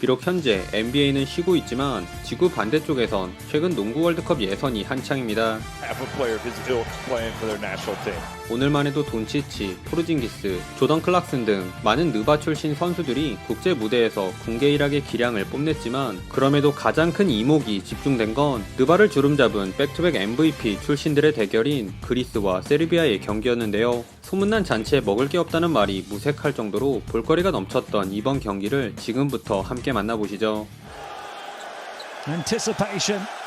비록 현재 NBA는 쉬고 있지만 지구 반대쪽에선 최근 농구 월드컵 예선이 한창입니다. 오늘만 해도 돈치치, 포르징기스, 조던 클락슨 등 많은 느바 출신 선수들이 국제 무대에서 군계일학의 기량을 뽐냈지만 그럼에도 가장 큰 이목이 집중된 건 느바를 주름잡은 백투백 MVP 출신들의 대결인 그리스와 세르비아의 경기였는데요. 소문난 잔치에 먹을 게 없다는 말이 무색할 정도로 볼거리가 넘쳤던 이번 경기를 지금부터 함께 만나보시죠. Anticipation.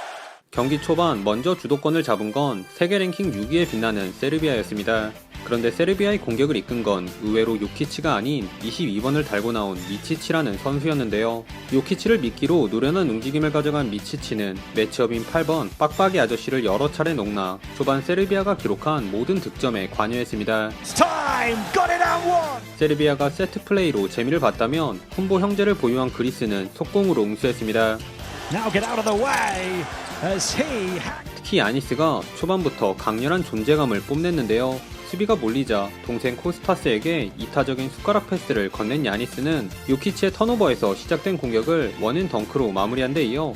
경기 초반 먼저 주도권을 잡은 건 세계 랭킹 6위에 빛나는 세르비아였습니다. 그런데 세르비아의 공격을 이끈 건 의외로 요키치가 아닌 22번을 달고 나온 미치치라는 선수였는데요. 요키치를 미끼로 노련한 움직임을 가져간 미치치는 매치업인 8번 빡빡이 아저씨를 여러 차례 농나 초반 세르비아가 기록한 모든 득점에 관여했습니다. 세르비아가 세트 플레이로 재미를 봤다면 쿤보 형제를 보유한 그리스는 속공으로 응수했습니다. Now get out of the way 특히 야니스가 초반부터 강렬한 존재감을 뽐냈는데요. 수비가 몰리자 동생 코스타스에게 이타적인 숟가락 패스를 건넨 야니스는 요키치의 턴오버에서 시작된 공격을 원인 덩크로 마무리한 데 이어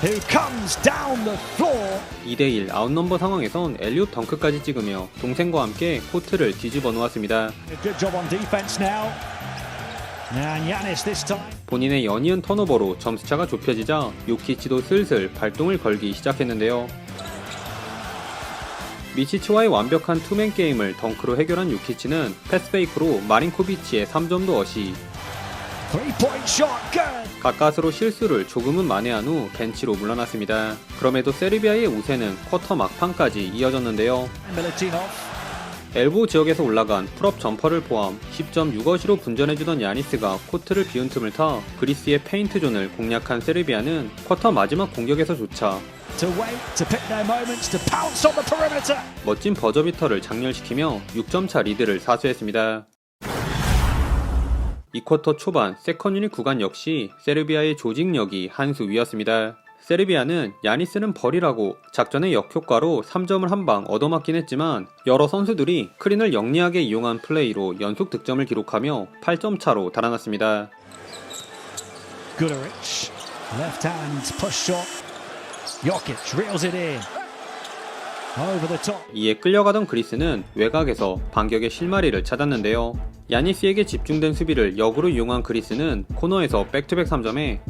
who comes down the floor. 2대1 아웃넘버 상황에선 엘리웃 덩크까지 찍으며 동생과 함께 코트를 뒤집어 놓았습니다. 본인의 연이은 턴오버로 점수차가 좁혀지자 요키치도 슬슬 발동을 걸기 시작했는데요. 미치치와의 완벽한 투맨 게임을 덩크로 해결한 요키치는 패스페이크로 마린코비치의 3점도 어시. 가까스로 실수를 조금은 만회한 후 벤치로 물러났습니다. 그럼에도 세르비아의 우세는 쿼터 막판까지 이어졌는데요. 엘보 지역에서 올라간 풀업 점퍼를 포함 10.6어시로 분전해주던 야니스가 코트를 비운 틈을 타 그리스의 페인트 존을 공략한 세르비아는 쿼터 마지막 공격에서조차. 멋진 버저비터를 장렬시키며 6점차 리드를 사수했습니다. 이 쿼터 초반 세컨 유닛 구간 역시 세르비아의 조직력이 한 수 위였습니다. 세르비아는 야니스는 버리라고 작전의 역효과로 3점을 한 방 얻어맞긴 했지만 여러 선수들이 크린을 영리하게 이용한 플레이로 연속 득점을 기록하며 8점 차로 달아났습니다. Guderic. Left hand push shot. Jokic reels it in. Over the top. 이에 끌려가던 그리스는 외곽에서 반격의 실마리를 찾았는데요. 야니스에게 집중된 수비를 역으로 이용한 그리스는 코너에서 백투백 3점에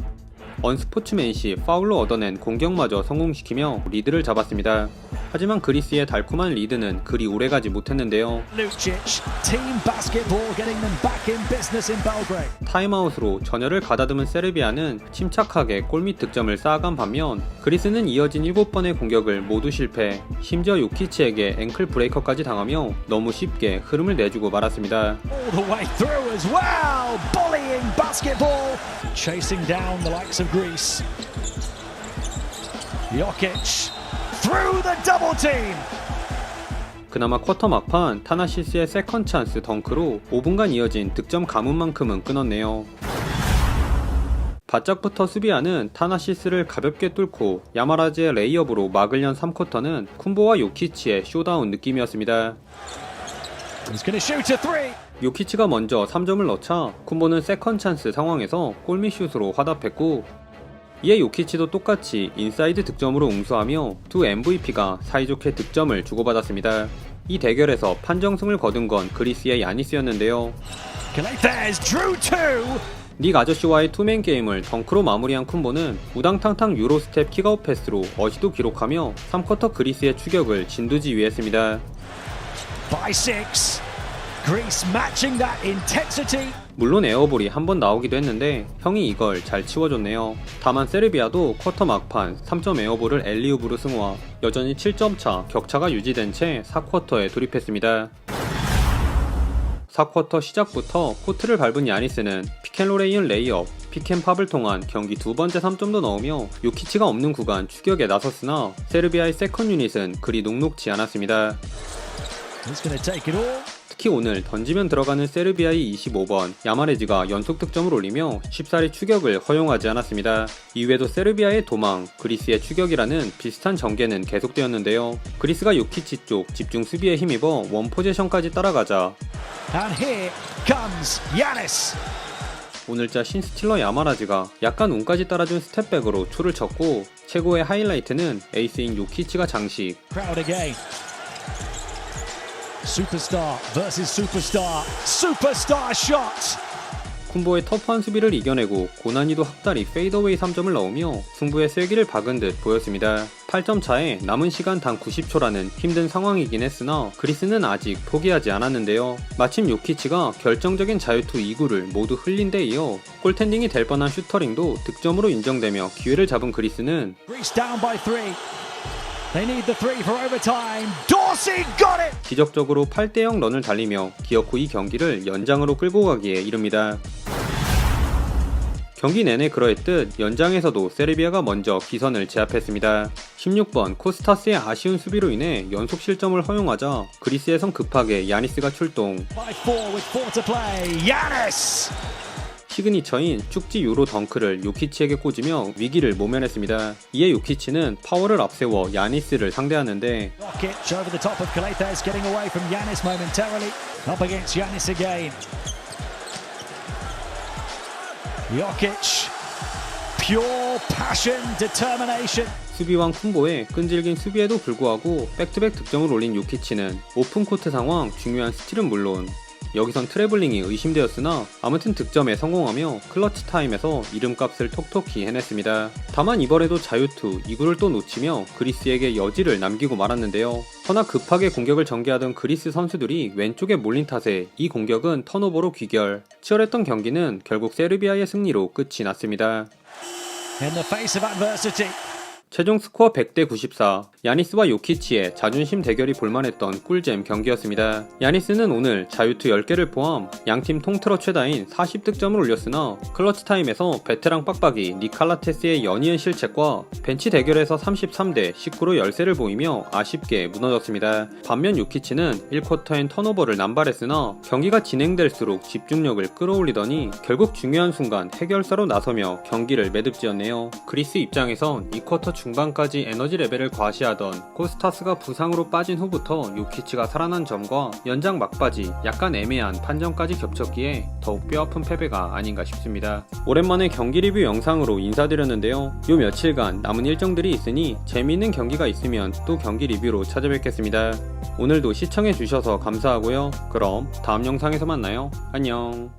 언스포츠맨시 파울로 얻어낸 공격마저 성공시키며 리드를 잡았습니다. 하지만 그리스의 달콤한 리드는 그리 오래가지 못했는데요. 타임아웃으로 전열을 가다듬은 세르비아는 침착하게 골밑 득점을 쌓아간 반면 그리스는 이어진 7번의 공격을 모두 실패 심지어 요키치에게 앵클 브레이커까지 당하며 너무 쉽게 흐름을 내주고 말았습니다. Basketball. Chasing down the likes of Greece. Jokic. Through the double team. 그나마 쿼터 막판 타나시스의 세컨 찬스 덩크로 5분간 이어진 득점 가문만큼은 끊었네요. 바짝부터 수비하는 타나시스를 가볍게 뚫고 야마라즈의 레이업으로 막을 연 3쿼터는 쿤보와 요키치의 쇼다운 느낌이었습니다. He's to shoot a three. 요키치가 먼저 3점을 넣자 쿤보는 세컨 찬스 상황에서 골밑슛으로 화답했고 이에 요키치도 똑같이 인사이드 득점으로 응수하며 두 MVP가 사이좋게 득점을 주고받았습니다. 이 대결에서 판정승을 거둔 건 그리스의 야니스였는데요. 닉 아저씨와의 투맨 게임을 덩크로 마무리한 쿤보는 우당탕탕 유로스텝 킥아웃 패스로 어시도 기록하며 3쿼터 그리스의 추격을 진두지휘했습니다. Greece matching that intensity. 물론 에어볼이 한 번 나오기도 했는데 형이 이걸 잘 치워줬네요. 다만 세르비아도 쿼터 막판 3점 에어볼을 엘리우브로 승화, 여전히 7점 차 격차가 유지된 채 4쿼터에 돌입했습니다. 4쿼터 시작부터 코트를 밟은 야니스는 피켄롤에 이은 레이업, 피켄팝을 통한 경기 두 번째 3점도 넣으며 요키치가 없는 구간 추격에 나섰으나 세르비아의 세컨 유닛은 그리 녹록지 않았습니다. 특히 오늘 던지면 들어가는 세르비아의 25번 야마레즈가 연속 득점을 올리며 쉽사리 추격을 허용하지 않았습니다. 이외에도 세르비아의 도망, 그리스의 추격이라는 비슷한 전개는 계속되었는데요. 그리스가 요키치 쪽 집중 수비에 힘입어 원 포지션까지 따라가자. 오늘자 신스틸러 야마라즈가 약간 운까지 따라준 스텝백으로 초를 쳤고 최고의 하이라이트는 에이스인 요키치가 장식. Superstar versus superstar. Superstar shot. 쿤보의 터프한 수비를 이겨내고 고난이도 학다리 페이더웨이 3점을 넣으며 승부에 쐐기를 박은 듯 보였습니다. 8점 차에 남은 시간 단 90초라는 힘든 상황이긴 했으나 그리스는 아직 포기하지 않았는데요. 마침 요키치가 결정적인 자유투 2구를 모두 흘린 데 이어 골텐딩이 될 뻔한 슈터링도 득점으로 인정되며 기회를 잡은 그리스는 by 기적적으로 8대0 런을 달리며 기어코 이 경기를 연장으로 끌고 가기에 이릅니다. 경기 내내 그러했듯 연장에서도 세르비아가 먼저 기선을 제압했습니다. 16번 코스타스의 아쉬운 수비로 인해 연속 실점을 허용하자 그리스에선 급하게 야니스가 출동. 5, 4, 시그니처인 쭉지 유로 덩크를 요키치에게 꽂으며 위기를 모면했습니다. 이에 요키치는 파워를 앞세워 야니스를 상대하는데. 수비왕 쿤보의 끈질긴 수비에도 불구하고 백투백 득점을 올린 요키치는 오픈 코트 상황 중요한 스틸은 물론 여기선 트래블링이 의심되었으나 아무튼 득점에 성공하며 클러치 타임에서 이름값을 톡톡히 해냈습니다. 다만 이번에도 자유투 2구를 또 놓치며 그리스에게 여지를 남기고 말았는데요. 허나 급하게 공격을 전개하던 그리스 선수들이 왼쪽에 몰린 탓에 이 공격은 턴오버로 귀결. 치열했던 경기는 결국 세르비아의 승리로 끝이 났습니다. In the face of adversity. 최종 스코어 100대 94. 야니스와 요키치의 자존심 대결이 볼만했던 꿀잼 경기였습니다. 야니스는 오늘 자유투 10개를 포함 양팀 통틀어 최다인 40득점을 올렸으나 클러치 타임에서 베테랑 빡빡이 니칼라테스의 연이은 실책과 벤치 대결에서 33대 19로 열세를 보이며 아쉽게 무너졌습니다. 반면 요키치는 1쿼터엔 턴오버를 남발했으나 경기가 진행될수록 집중력을 끌어올리더니 결국 중요한 순간 해결사로 나서며 경기를 매듭지었네요. 그리스 입장에선 2쿼터 중반까지 에너지 레벨을 과시하던 코스타스가 부상으로 빠진 후부터 요키치가 살아난 점과 연장 막바지 약간 애매한 판정까지 겹쳤기에 더욱 뼈아픈 패배가 아닌가 싶습니다. 오랜만에 경기 리뷰 영상으로 인사드렸는데요. 요 며칠간 남은 일정들이 있으니 재미있는 경기가 있으면 또 경기 리뷰로 찾아뵙겠습니다. 오늘도 시청해주셔서 감사하고요. 그럼 다음 영상에서 만나요. 안녕.